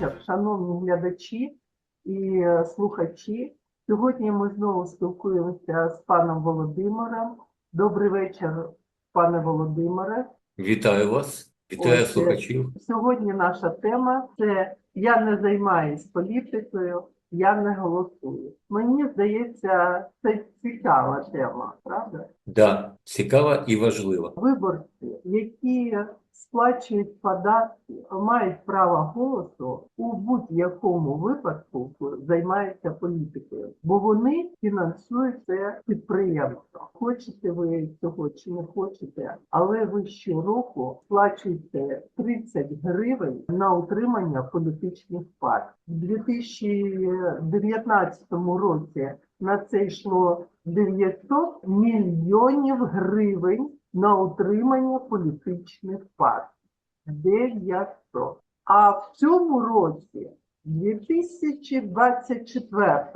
вечір, шановні глядачі і е, слухачі. Сьогодні ми знову спілкуємося з паном Володимиром. Добрий вечір, пане Володимире. Вітаю вас, вітаю Ось, е, слухачів. Сьогодні наша тема це я не займаюсь політикою, я не голосую. Мені здається, це цікава тема, правда? Да, цікава і важлива. Виборці, які сплачують податки, мають право голосу у будь-якому випадку займаються політикою, бо вони фінансують це підприємство. Хочете ви цього чи не хочете, але ви щороку сплачуєте 30 гривень на утримання політичних партій. У 2019 році на це йшло 900 мільйонів гривень на утримання політичних партій. 900. А в цьому році, 2024,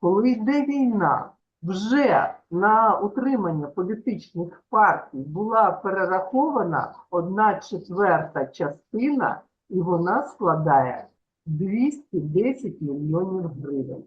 коли йде війна, вже на утримання політичних партій була перерахована одна четверта частина, і вона складає 210 мільйонів гривень.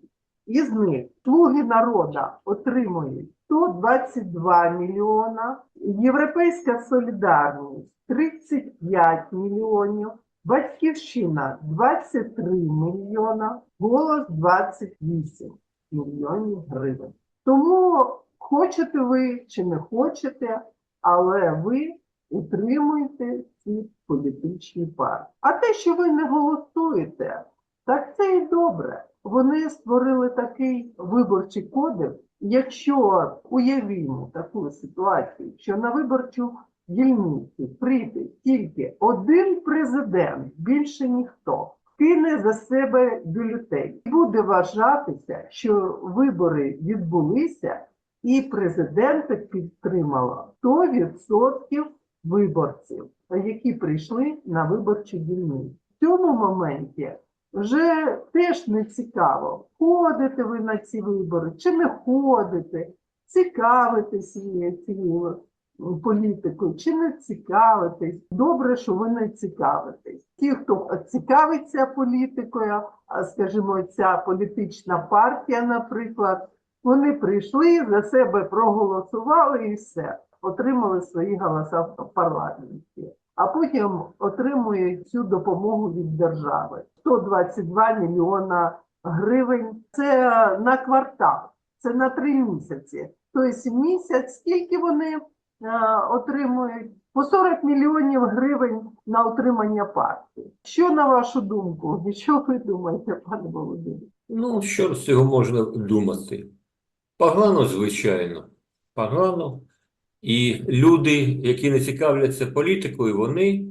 Із них слуги народу отримують 122 мільйона, Європейська солідарність 35 мільйонів, Батьківщина 23 мільйона, голос 28 мільйонів гривень. Тому хочете ви чи не хочете, але ви утримуєте ці політичні партії. А те, що ви не голосуєте, так це і добре. Вони створили такий виборчий кодекс. Якщо уявімо таку ситуацію, що на виборчу дільницю прийде тільки один президент, більше ніхто, кине за себе бюлетень, буде вважатися, що вибори відбулися, і президента підтримало 100% виборців, які прийшли на виборчу дільницю. В цьому моменті вже теж не цікаво, ходите ви на ці вибори чи не ходите, цікавитесь цією політикою чи не цікавитесь. Добре, що ви не цікавитесь. Ті, хто цікавиться політикою, скажімо, ця політична партія, наприклад, вони прийшли, за себе проголосували і все, отримали свої голоса в парламенті а потім отримують цю допомогу від держави. 122 мільйона гривень. Це на квартал, це на три місяці. Тобто місяць, скільки вони е, отримують? По 40 мільйонів гривень на утримання партії. Що на вашу думку? Що ви думаєте, пане Володимире? Ну, що з цього можна думати? Погано, звичайно, погано. І люди, які не цікавляться політикою, вони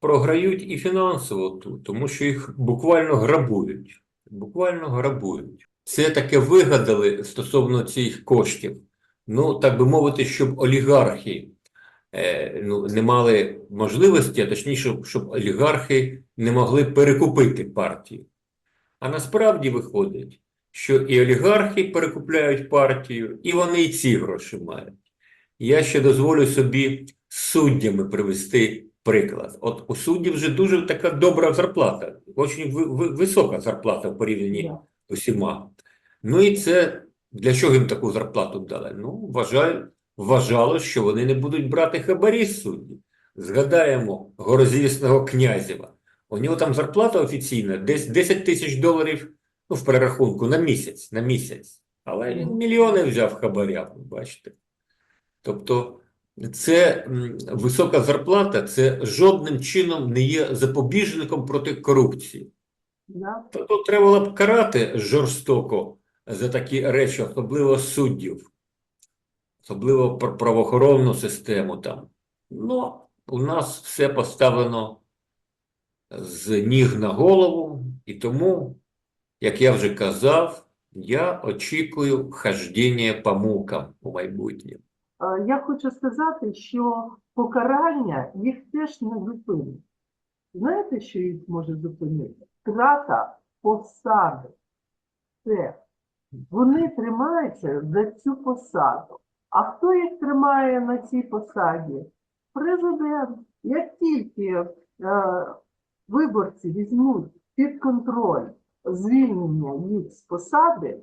програють і фінансово тут, тому що їх буквально грабують. Буквально грабують. Це таке вигадали стосовно цих коштів. Ну, так би мовити, щоб олігархи е, ну, не мали можливості, а точніше, щоб олігархи не могли перекупити партію. А насправді виходить, що і олігархи перекупляють партію, і вони і ці гроші мають. Я ще дозволю собі суддями привести приклад. От у суддів вже дуже така добра зарплата, дуже ви- ви- висока зарплата в порівнянні з усіма. Ну і це для чого їм таку зарплату дали? Ну, вважаю, вважало, що вони не будуть брати хабарі з суддів. Згадаємо горозвісного Князєва. У нього там зарплата офіційна десь 10 тисяч доларів ну, в перерахунку на місяць, на місяць. Але він мільйони взяв хабаря, бачите. Тобто це висока зарплата, це жодним чином не є запобіжником проти корупції. Да? Тобто треба було б карати жорстоко за такі речі, особливо суддів, особливо пр- правоохоронну систему там. Ну, у нас все поставлено з ніг на голову, і тому, як я вже казав, я очікую хождіння по мукам у майбутньому. Е, Я хочу сказати, що покарання їх теж не зупинить. Знаєте, що їх може зупинити? Втрата посади. Це. Вони тримаються за цю посаду. А хто їх тримає на цій посаді? Президент. Як тільки е, виборці візьмуть під контроль звільнення їх з посади,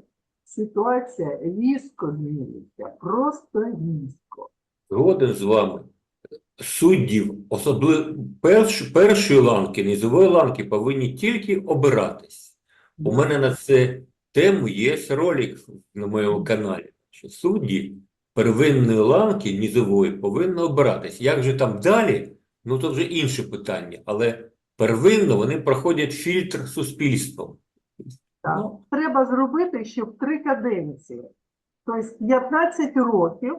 ситуація різко зміниться, просто різко. Згоден з вами. Суддів, особливо перш, першої ланки, низової ланки, повинні тільки обиратись. У мене на це тему є ролик на моєму каналі, що судді первинної ланки низової повинні обиратись. Як же там далі? Ну, то вже інше питання. Але первинно вони проходять фільтр суспільством. Так. Ну, Треба зробити, щоб три каденції, тобто 15 років,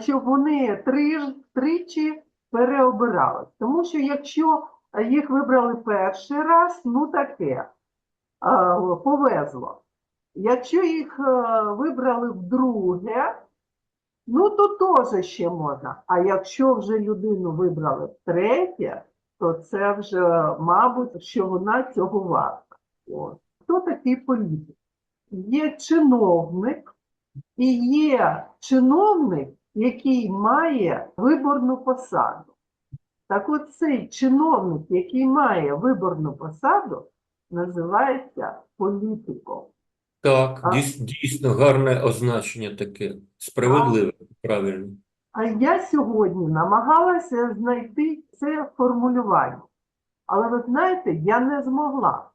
щоб вони три, тричі переобирали. Тому що якщо їх вибрали перший раз, ну таке, повезло. Якщо їх е, вибрали вдруге, ну то теж ще можна. А якщо вже людину вибрали втретє, то це вже, мабуть, що вона цього варта. От. Хто такий політик? Є чиновник і є чиновник, який має виборну посаду. Так от цей чиновник, який має виборну посаду, називається політиком. Так, А? дійсно гарне означення таке. Справедливе, правильно. А я сьогодні намагалася знайти це формулювання. Але ви знаєте, я не змогла.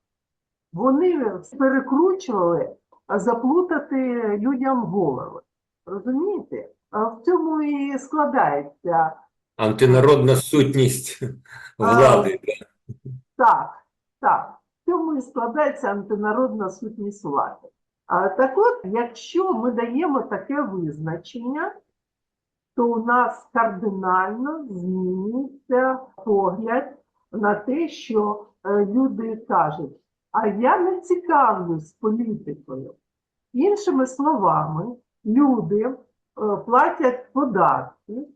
Вони перекручували, заплутати людям голови. Розумієте? А в цьому і складається Антинародна сутність влади. так, так. В цьому і складається антинародна сутність влади. А так от, якщо ми даємо таке визначення, то у нас кардинально змінюється погляд на те, що е, люди кажуть, а я не цікавлюсь політикою. Іншими словами, люди е, платять податки,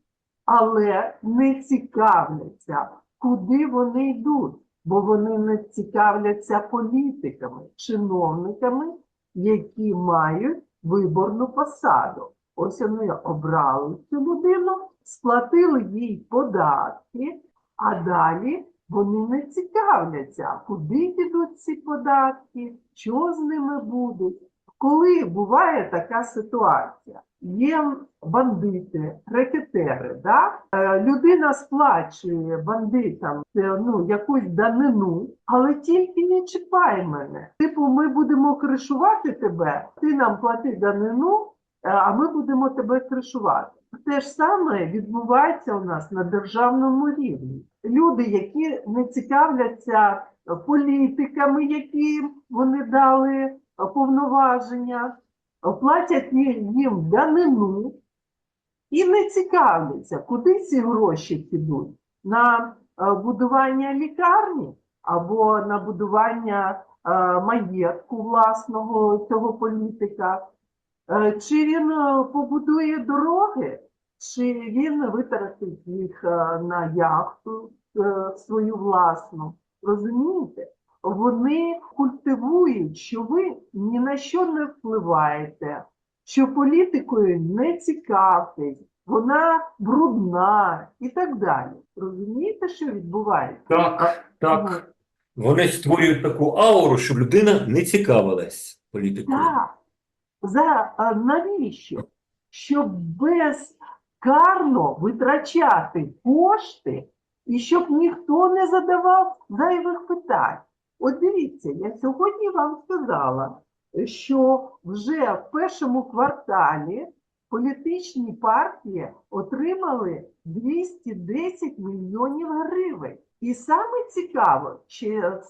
але не цікавляться, куди вони йдуть, бо вони не цікавляться політиками, чиновниками, які мають виборну посаду. Ось вони обрали цю людину, сплатили їй податки, а далі вони не цікавляться, куди йдуть ці податки, що з ними буде. Коли буває така ситуація, є бандити, рекетери, да? Е, людина сплачує бандитам е, ну, якусь данину, але тільки не чіпай мене. Типу, ми будемо кришувати тебе, ти нам плати данину, е, а ми будемо тебе кришувати. Те ж саме відбувається у нас на державному рівні. Люди, які не цікавляться політиками, які вони дали повноваження, платять їм данину і не цікавляться, куди ці гроші підуть на е, будування лікарні або на будування е, маєтку власного цього політика. Е, Чи він побудує дороги, чи він витратить їх е, на яхту е, свою власну. Розумієте? Вони культивують, що ви ні на що не впливаєте, що політикою не цікавтесь, вона брудна і так далі. Розумієте, що відбувається? Так, так. Вони створюють таку ауру, щоб людина не цікавилась політикою. Так. За, навіщо? Щоб безкарно витрачати кошти і щоб ніхто не задавав зайвих питань. От дивіться, я сьогодні вам сказала, що вже в першому кварталі політичні партії отримали 210 мільйонів гривень. І саме цікаво, що е,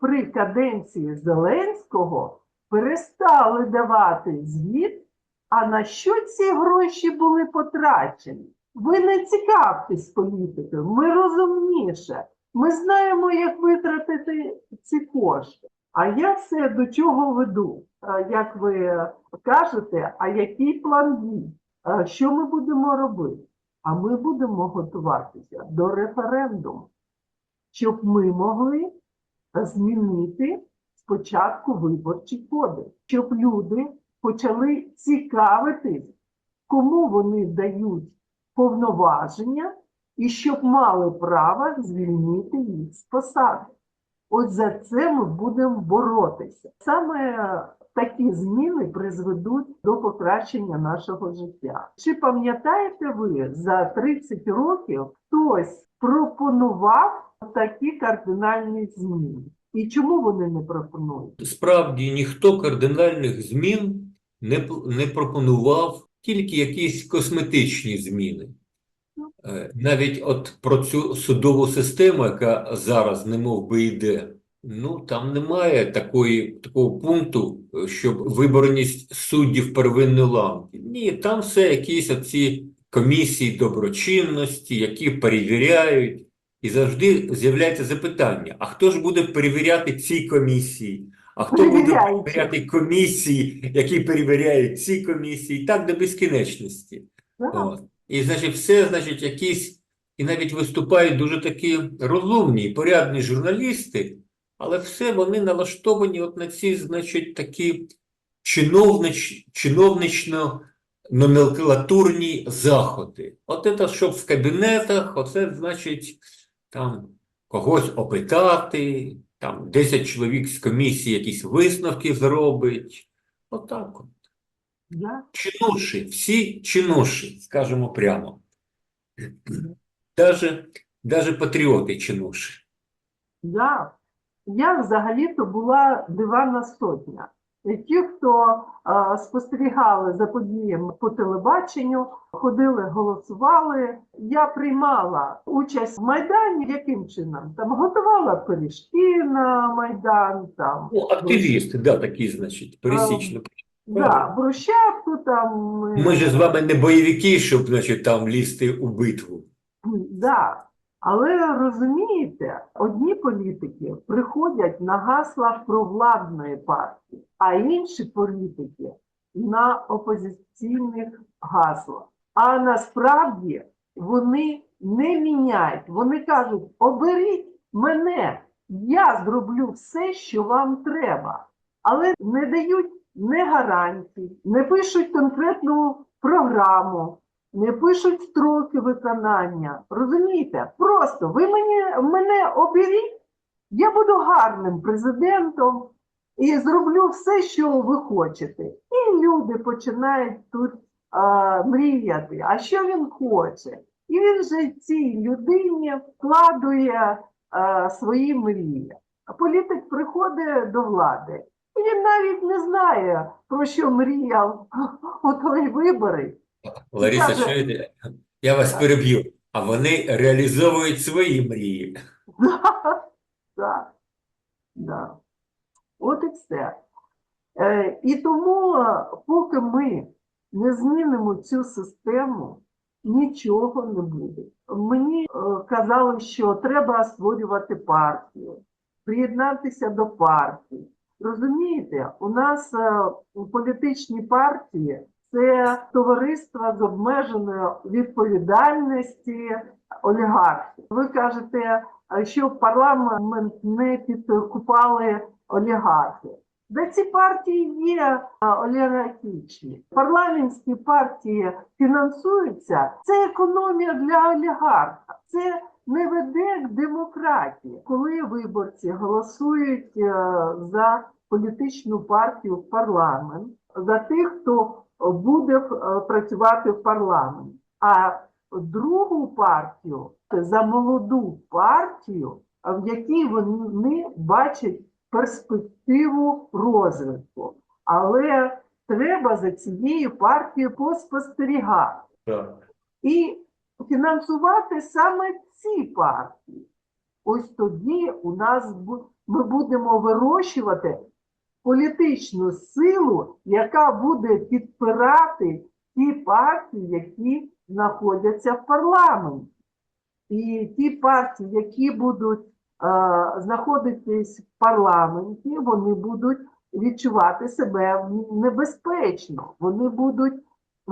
при каденції Зеленського перестали давати звіт, а на що ці гроші були потрачені. Ви не цікавтесь політикою, ми розумніше. Ми знаємо, як витратити ці кошти. А я все до чого веду? Як ви кажете, а який план дій? Що ми будемо робити? А ми будемо готуватися до референдуму, щоб ми могли змінити спочатку виборчий кодекс, щоб люди почали цікавитись, кому вони дають повноваження, і щоб мали право звільнити їх з посади. Ось за це ми будемо боротися. Саме такі зміни призведуть до покращення нашого життя. Чи пам'ятаєте ви за 30 років хтось пропонував такі кардинальні зміни? І чому вони не пропонують? Справді ніхто кардинальних змін не, не пропонував, тільки якісь косметичні зміни. Е, Навіть от про цю судову систему, яка зараз немов би йде, ну там немає такої, такого пункту, е, щоб виборність суддів первинної ланки. Ні, там все якісь оці комісії доброчинності, які перевіряють. І завжди з'являється запитання: а хто ж буде перевіряти ці комісії? А хто буде перевіряти комісії, які перевіряють ці комісії? Так до безкінечності. От. І, значить, все, значить, якісь, і навіть виступають дуже такі розумні, порядні журналісти, але все вони налаштовані от на ці, значить, такі чиновнич, чиновнично-номенклатурні заходи. От це, щоб в кабінетах, оце, значить, там когось опитати, там 10 чоловік з комісії якісь висновки зробить. Отак от. Да? Чинуші, всі чинуші, скажемо прямо. Даже, даже патріоти чинуші. Да. я взагалі-то була дивана сотня. Ті, хто е, спостерігали за подіями по телебаченню, ходили, голосували. Я приймала участь в Майдані. Яким чином? Там готувала пиріжки на Майдан, там Ну, активісти, да, такі, значить, пересічно. да, брусчатку там. Ми ж з вами не бойовики, щоб, значить, там лізти у битву. Да. Але розумієте, одні політики приходять на гасла провладної партії, а інші політики на опозиційних гаслах. А насправді вони не міняють. Вони кажуть: оберіть мене, я зроблю все, що вам треба. Але не дають не гарантій, не пишуть конкретну програму, не пишуть строки виконання. Розумієте? Просто ви мені, мене оберіть, я буду гарним президентом і зроблю все, що ви хочете. І люди починають тут а, мріяти. А що він хоче? І він же цій людині вкладує а, свої мрії. А політик приходить до влади. І він навіть не знає, про що мріяв у той вибори. Лариса, Каже- чуєте? Я вас переб'ю. А вони реалізовують свої мрії. Так, да. От і все. Е, і тому, е, поки ми не змінимо цю систему, нічого не буде. Мені е, казали, що треба створювати партію, приєднатися до партії. Розумієте, у нас політичні партії це товариство з обмеженою відповідальності олігархів. Ви кажете, що парламент не підкупали олігархи. Да ці партії є олігархічні. Парламентські партії фінансуються. Це економія для олігарха. Це не веде к демократії. Коли виборці голосують е, за політичну партію в парламент, за тих, хто буде е, працювати в парламенті. А другу партію за молоду партію, в якій вони бачать перспективу розвитку. Але треба за цією партією поспостерігати Так. і фінансувати саме ці партії. Ось тоді у нас ми будемо вирощувати політичну силу, яка буде підпирати ті партії, які знаходяться в парламенті. І ті партії, які будуть е, знаходитись в парламенті, вони будуть відчувати себе небезпечно. Вони будуть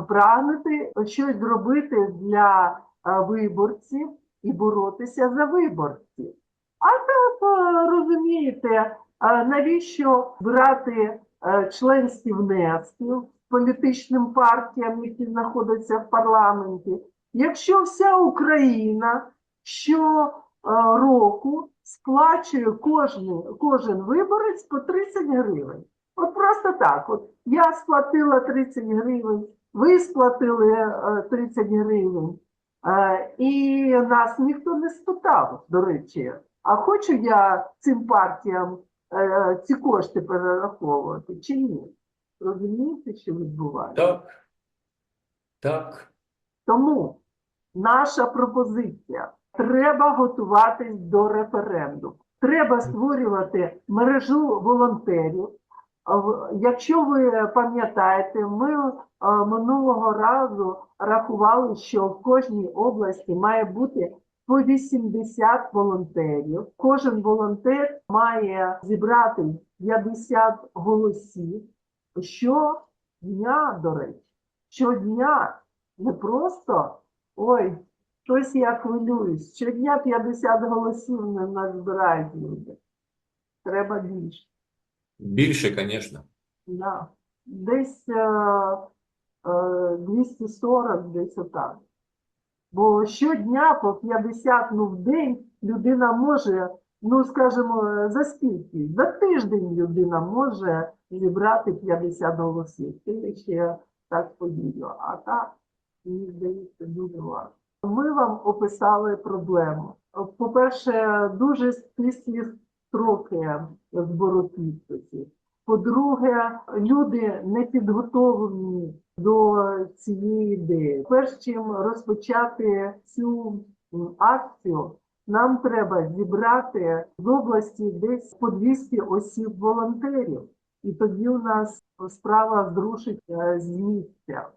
прагнути щось зробити для е, виборців і боротися за виборців. А так, е, розумієте, навіщо брати е, членські внески політичним партіям, які знаходяться в парламенті, якщо вся Україна щороку сплачує кожен, кожен виборець по 30 гривень. От просто так. От я сплатила 30 гривень, ви сплатили е, 30 гривень. Е, І нас ніхто не спитав, до речі, а хочу я цим партіям е, ці кошти перераховувати чи ні? Розумієте, що відбувається? Так. Так. Тому наша пропозиція: треба готуватись до референдуму. Треба створювати мережу волонтерів. Якщо ви пам'ятаєте, ми минулого разу рахували, що в кожній області має бути по 80 волонтерів. Кожен волонтер має зібрати 50 голосів. Щодня, до речі, щодня не просто ой, щось я хвилююсь. Щодня 50 голосів не назбирають люди. Треба більше. Більше, звісно. Да. Десь е, е, 240, десь отак. Бо щодня по 50 ну, в день людина може, ну скажімо, е, за скільки? За тиждень людина може зібрати 50 голосів. Це ще так подію. А так, мені здається, дуже важко. Ми вам описали проблему. По-перше, дуже стислі строки збору підписів. По-друге, люди не підготовлені до цієї ідеї. Перш чим розпочати цю акцію, нам треба зібрати з області десь по 200 осіб волонтерів, і тоді у нас справа зрушить е, з місця.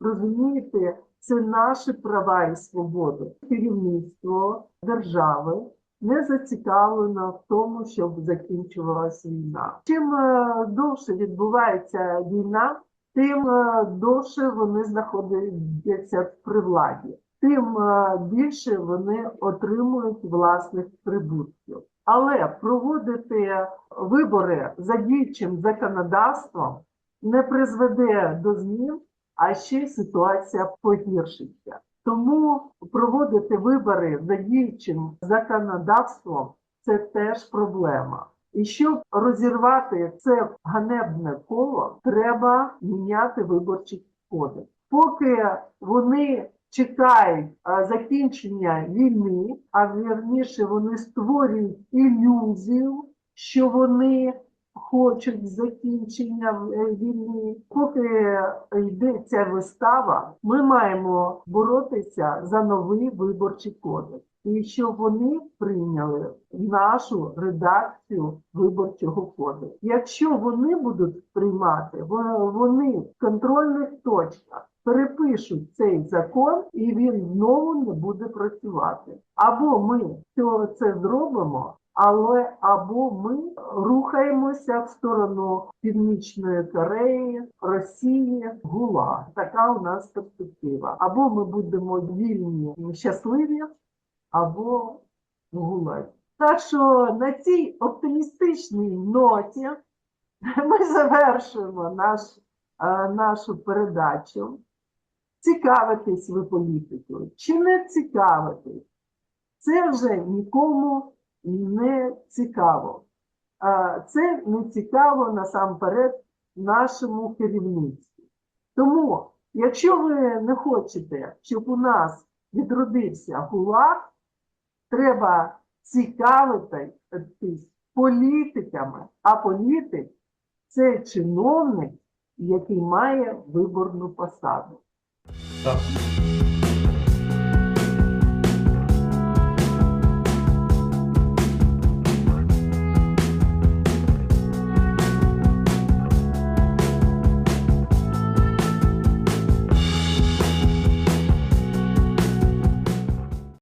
Розумієте, це наші права і свободи. Керівництво держави не зацікавлено в тому, щоб закінчувалася війна. Чим е, довше відбувається війна, тим е, довше вони знаходяться при владі, тим е, більше вони отримують власних прибутків. Але проводити вибори за діючим законодавством не призведе до змін, а ще ситуація погіршиться. Тому проводити вибори за діючим законодавством це теж проблема. І щоб розірвати це ганебне коло, треба міняти виборчий кодекс. Поки вони чекають закінчення війни, а вірніше вони створюють ілюзію, що вони хочуть закінчення е, війни. Поки йде ця вистава, ми маємо боротися за новий виборчий кодекс. І щоб вони прийняли нашу редакцію виборчого кодексу. Якщо вони будуть приймати, вони в контрольних точках перепишуть цей закон, і він знову не буде працювати. Або ми цього це зробимо, але або ми рухаємося в сторону Північної Кореї, Росії, ГУЛА. Така у нас перспектива. Або ми будемо вільні, щасливі, або в ГУЛАГі. Так що на цій оптимістичній ноті ми завершуємо наш, е, нашу передачу. Цікавитесь ви політикою чи не цікавитесь? Це вже нікому не цікаво. Це не цікаво насамперед нашому керівництву. Тому, якщо ви не хочете, щоб у нас відродився ГУЛАГ, треба цікавитись політиками, а політик це чиновник, який має виборну посаду. Так.